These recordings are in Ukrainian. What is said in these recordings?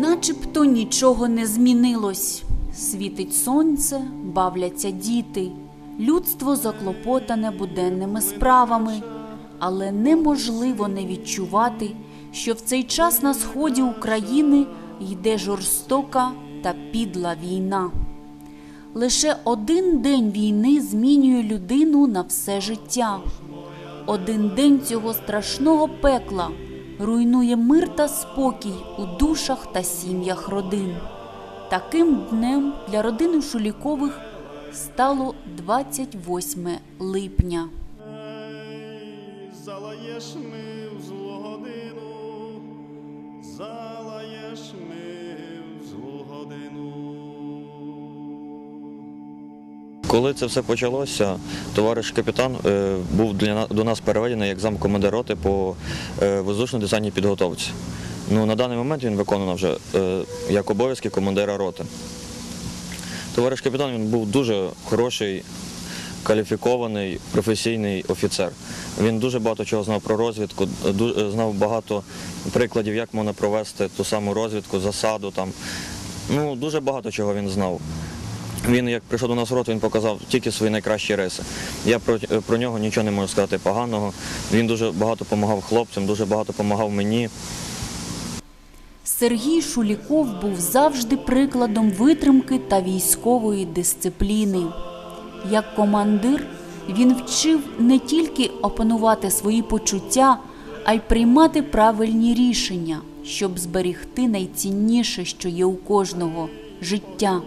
Начебто нічого не змінилось. Світить сонце, бавляться діти, людство заклопотане буденними справами, але неможливо не відчувати, що в цей час на сході України йде жорстока та підла війна. Лише один день війни змінює людину на все життя. Один день цього страшного пекла руйнує мир та спокій у душах та сім'ях родин. Таким днем для родини Шулікових стало 28 липня. Коли це все почалося, товариш капітан е, був до нас переведений як замкомандир роти по е, воздушно-десантній підготовці. Ну, на даний момент він виконував вже е, як обов'язки командира роти. Товариш капітан він був дуже хороший, кваліфікований, професійний офіцер. Він дуже багато чого знав про розвідку, знав багато прикладів, як можна провести ту саму розвідку, засаду там. Ну, дуже багато чого він знав. Він, як прийшов до нас в роту, він показав тільки свої найкращі риси. Я про, про нього нічого не можу сказати поганого. Він дуже багато допомагав хлопцям, дуже багато допомагав мені. Сергій Шуліков був завжди прикладом витримки та військової дисципліни. Як командир він вчив не тільки опанувати свої почуття, а й приймати правильні рішення, щоб зберігти найцінніше, що є у кожного життя.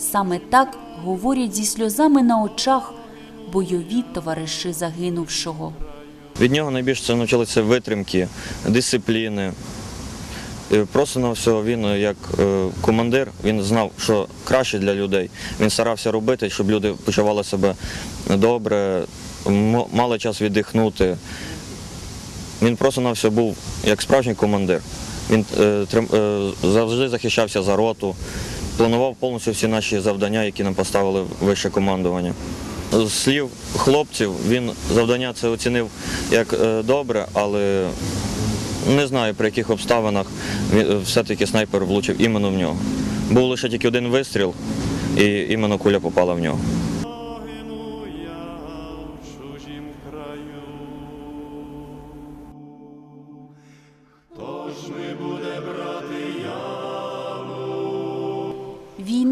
Саме так говорять зі сльозами на очах бойові товариші загинувшого. Від нього найбільше це навчилися витримки, дисципліни. Е, Просто на все він е, як е, командир, він знав, що краще для людей. Він старався робити, щоб люди почували себе добре, мали час віддихнути. Він просто на все був як справжній командир. Він завжди захищався за роту, планував повністю всі наші завдання, які нам поставили вище командування. З слів хлопців, він завдання це оцінив як е, добре, але не знаю при яких обставинах е, все-таки снайпер влучив іменно в нього. Був лише тільки один вистріл, і іменно куля попала в нього. Загину я в чужім краю.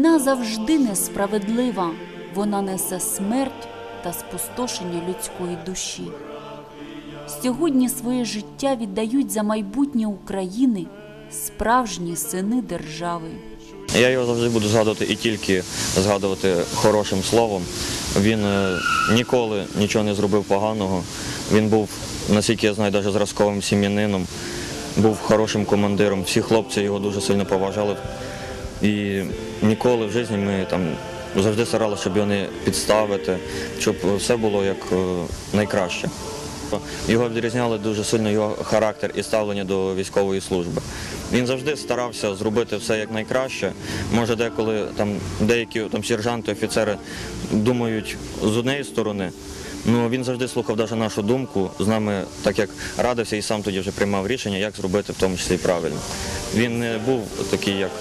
Війна завжди несправедлива, вона несе смерть та спустошення людської душі. Сьогодні своє життя віддають за майбутнє України справжні сини держави. Я його завжди буду згадувати і тільки згадувати хорошим словом. Він е, ніколи нічого не зробив поганого. Він був, наскільки я знаю, навіть зразковим сім'янином, був хорошим командиром. Всі хлопці його дуже сильно поважали. І ніколи в житті ми там завжди старалися, щоб його не підставити, щоб все було як е, найкраще. Його відрізняли дуже сильно його характер і ставлення до військової служби. Він завжди старався зробити все як найкраще. Може, деколи там деякі там сержанти, офіцери думають з однієї сторони. Ну він завжди слухав навіть нашу думку, з нами так як радився і сам тоді вже приймав рішення, як зробити в тому числі правильно. Він не був такий, як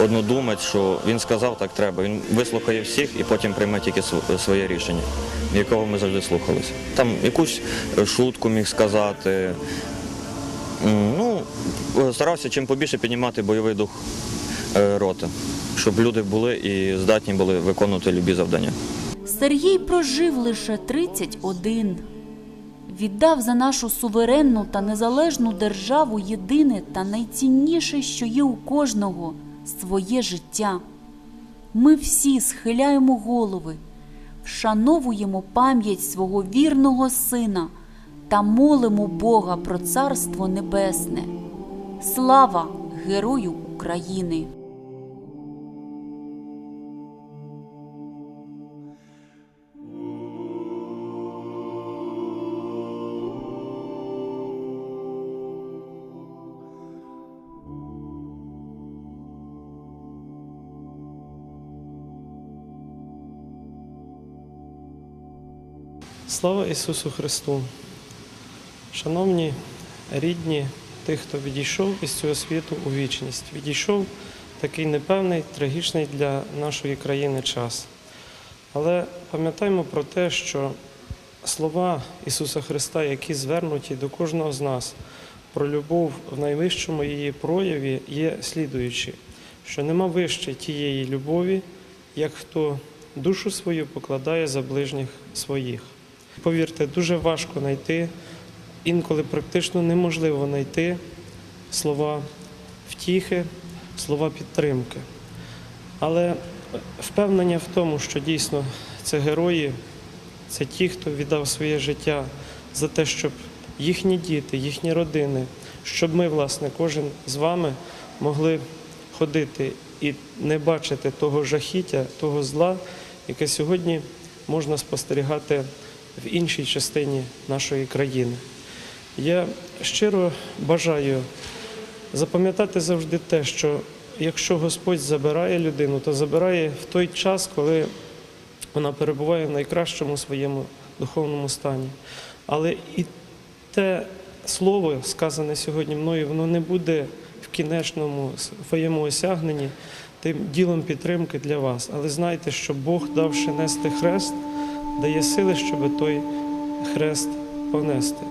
однодумець, що він сказав, так треба. Він вислухає всіх і потім прийме тільки св- своє рішення, якого ми завжди слухалися. Там якусь е, шутку міг сказати. Ну, старався чим побільше піднімати бойовий дух е, роти, щоб люди були і здатні були виконувати любі завдання. Сергій прожив лише 31. Віддав за нашу суверенну та незалежну державу єдине та найцінніше, що є у кожного своє життя. Ми всі схиляємо голови, вшановуємо пам'ять свого вірного сина та молимо Бога про Царство Небесне. Слава Герою України! Слава Ісусу Христу! Шановні рідні, тих, хто відійшов із цього світу у вічність. Відійшов такий непевний, трагічний для нашої країни час. Але пам'ятаємо про те, що слова Ісуса Христа, які звернуті до кожного з нас, про любов в найвищому її прояві, є слідуючі, що нема вище тієї любові, як хто душу свою покладає за ближніх своїх. Повірте, дуже важко знайти, інколи практично неможливо знайти слова втіхи, слова підтримки. Але впевнення в тому, що дійсно це герої, це ті, хто віддав своє життя за те, щоб їхні діти, їхні родини, щоб ми, власне, кожен з вами могли ходити і не бачити того жахіття, того зла, яке сьогодні можна спостерігати в іншій частині нашої країни. Я щиро бажаю запам'ятати завжди те, що якщо Господь забирає людину, то забирає в той час, коли вона перебуває в найкращому своєму духовному стані. Але і те слово, сказане сьогодні мною, воно не буде в кінечному своєму осягненні тим ділом підтримки для вас. Але знайте, що Бог, давши нести хрест, дає сили, щоб той хрест понести.